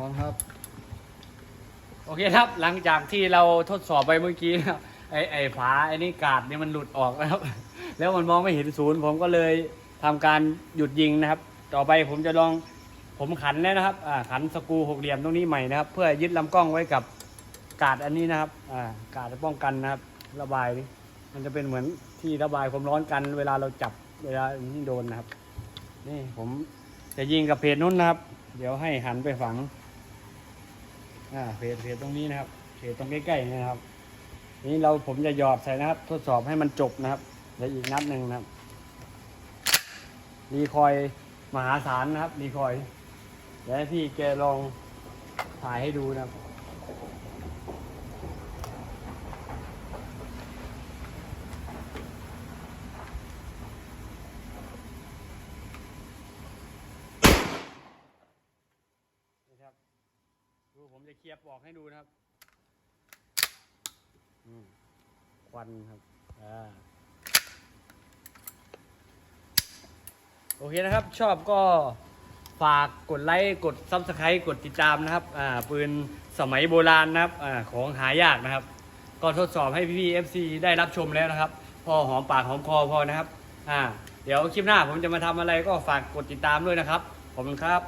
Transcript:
พร้อมครับ โอเคครับ หลังจากที่เราทดสอบไปเมื่อกี้นะครับไอไอฝาไอนี่กาดเนี่ยมันหลุดออกนะครับ แล้วมันมองไม่เห็นศูนย์ ผมก็เลยทำการหยุดยิงนะครับ ต่อไปผมจะลองผมขันแล้วนะครับอ่าขันสกรูหกเหลี่ยมตรงนี้ใหม่นะครับ เพื่อยึดลำกล้องไว้กับกาดอันนี้นะครับอ่ากาดจะป้องกันนะครับ ระบายนี่มันจะเป็นเหมือนที่ระบายความร้อนกัน เวลาเราจับเวลาที่โดนนะครับ นี่ผมจะยิงกับเพจนู้นนะครับ เดี๋ยวให้หันไปฝัง อ่าเพจเพจตรงนี้นะครับเพจตรงใกล้ๆนี่นะครับ นี่เราผมจะหยอดใส่นะครับ ทดสอบให้มันจบนะครับเดี๋ยวอีกนัดหนึ่งนะครับรีคอยมหาศาลนะครับรีคอยเดี๋ยวพี่แกลองถ่ายให้ดูนะครับ ดูผมจะเคลียร์ปลอกให้ดูนะครับอืมควันครับอ่าโอเคนะครับ ชอบก็ฝากกดไลค์กดซับสไครต์กดติดตามนะครับอ่าปืนสมัยโบราณนะครับอ่าของหายากนะครับ ก็ทดสอบให้พี่ๆ FC ได้รับชมแล้วนะครับ พอหอมปากหอมคอพอนะครับอ่าเดี๋ยวคลิปหน้าผมจะมาทำอะไรก็ฝากกดติดตามด้วยนะครับ ขอบคุณครับ